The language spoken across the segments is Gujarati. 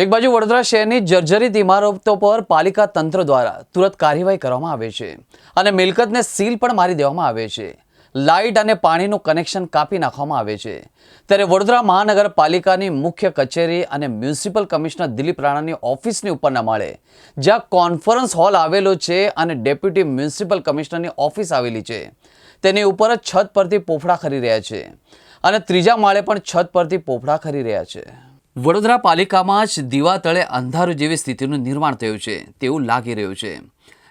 એક બાજુ વડોદરા શહેરની જર્જરિત ઇમારતો પર પાલિકા તંત્ર દ્વારા તુરંત કાર્યવાહી કરવામાં આવે છે અને મિલકતને સીલ પણ મારી દેવામાં આવે છે. લાઇટ અને પાણીનું કનેક્શન કાપી નાખવામાં આવે છે. ત્યારે વડોદરા મહાનગરપાલિકાની મુખ્ય કચેરી અને મ્યુનિસિપલ કમિશનર દિલીપ રાણાની ઓફિસની ઉપરના માળે જ્યાં કોન્ફરન્સ હોલ આવેલો છે અને ડેપ્યુટી મ્યુનિસિપલ કમિશનરની ઓફિસ આવેલી છે. તેની ઉપર જ છત પરથી પોફડા ખરી રહ્યા છે અને ત્રીજા માળે પણ છત પરથી પોફડા ખરી રહ્યા છે. વડોદરા પાલિકામાં જ દીવા તળે અંધારું જેવી સ્થિતિનું નિર્માણ થયું છે, તેવું લાગી રહ્યું છે.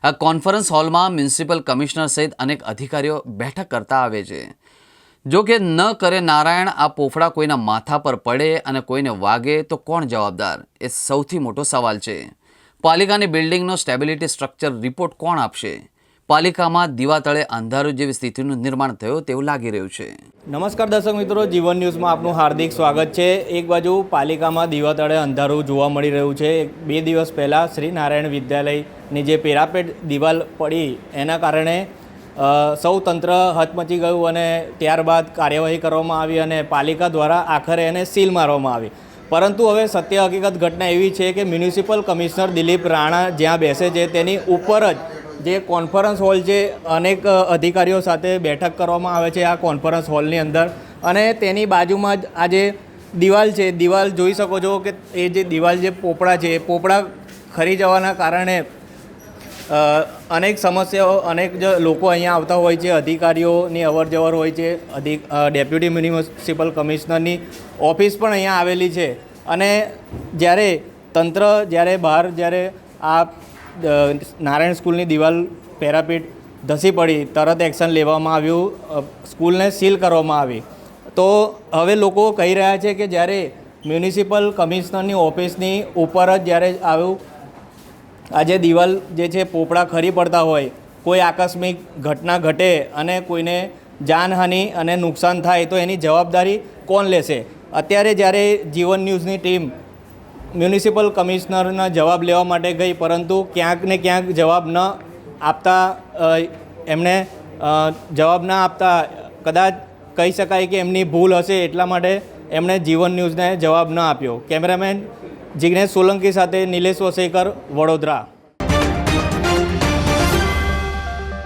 આ કોન્ફરન્સ હોલમાં મ્યુનિસિપલ કમિશનર સહિત અનેક અધિકારીઓ બેઠક કરતા આવે છે. જો કે ન કરે નારાયણ, આ પોફડા કોઈના માથા પર પડે અને કોઈને વાગે તો કોણ જવાબદાર? એ સૌથી મોટો સવાલ છે. પાલિકાની બિલ્ડિંગનો સ્ટેબિલિટી સ્ટ્રક્ચર રિપોર્ટ કોણ આપશે? પાલિકામાં દીવા તળે અંધારું જેવી સ્થિતિનું નિર્માણ થયું તેવું લાગી રહ્યું છે. નમસ્કાર દર્શક મિત્રો, જીવન ન્યૂઝમાં આપનું હાર્દિક સ્વાગત છે. એક બાજુ પાલિકામાં દીવા તળે અંધારું જોવા મળી રહ્યું છે. બે દિવસ પહેલાં શ્રી નારાયણ વિદ્યાલયની જે પેરાપેટ દિવાલ પડી, એના કારણે સૌ તંત્ર હચમચી ગયું અને ત્યારબાદ કાર્યવાહી કરવામાં આવી અને પાલિકા દ્વારા આખરે એને સીલ મારવામાં આવી. પરંતુ હવે સત્ય હકીકત ઘટના એવી છે કે મ્યુનિસિપલ કમિશનર દિલીપ રાણા જ્યાં બેસે છે તેની ઉપર જ જે કોન્ફરન્સ હોલ છે અનેક અધિકારીઓ સાથે બેઠક કરવામાં આવે છે આ કોન્ફરન્સ હોલની અંદર. અને તેની બાજુમાં જ આ જે દિવાલ છે, દિવાલ જોઈ શકો છો કે એ જે દિવાલ જે પોપડા છે, એ પોપડા ખરી જવાના કારણે અનેક સમસ્યાઓ, અનેક જ લોકો અહીંયા આવતા હોય છે, અધિકારીઓની અવર જવર હોય છે અધિક ડેપ્યુટી મ્યુનિસિપલ કમિશનરની ઓફિસ પણ અહીંયા આવેલી છે. અને જ્યારે તંત્ર જ્યારે બહાર જ્યારે આ નારાયણ સ્કૂલની દિવાલ પેરાપીટ ધસી પડી, તરત એક્શન લેવામાં આવ્યું સ્કૂલને સીલ કરવામાં આવી. તો હવે લોકો કહી રહ્યા છે કે જ્યારે મ્યુનિસિપલ કમિશનરની ઓફિસની ઉપર જ જ્યારે આવ્યું આજે દિવાલ જે છે પોપડા ખરી પડતા હોય, કોઈ આકસ્મિક ઘટના ઘટે અને કોઈને જાનહાનિ અને નુકસાન થાય, તો એની જવાબદારી કોણ લેશે? અત્યારે જ્યારે જીવન ન્યૂઝની ટીમ મ્યુનિસિપલ કમિશનરના જવાબ લેવા માટે ગઈ, પરંતુ ક્યાંક ને ક્યાંક જવાબ ન આપતા એમણે જવાબ ના આપતા કદાચ કહી શકાય કે એમની ભૂલ હશે એટલા માટે એમણે જીવન ન્યૂઝને જવાબ ન આપ્યો. કેમેરામેન જિગ્નેશ સોલંકી સાથે નિલેશ વસેકર, વડોદરા.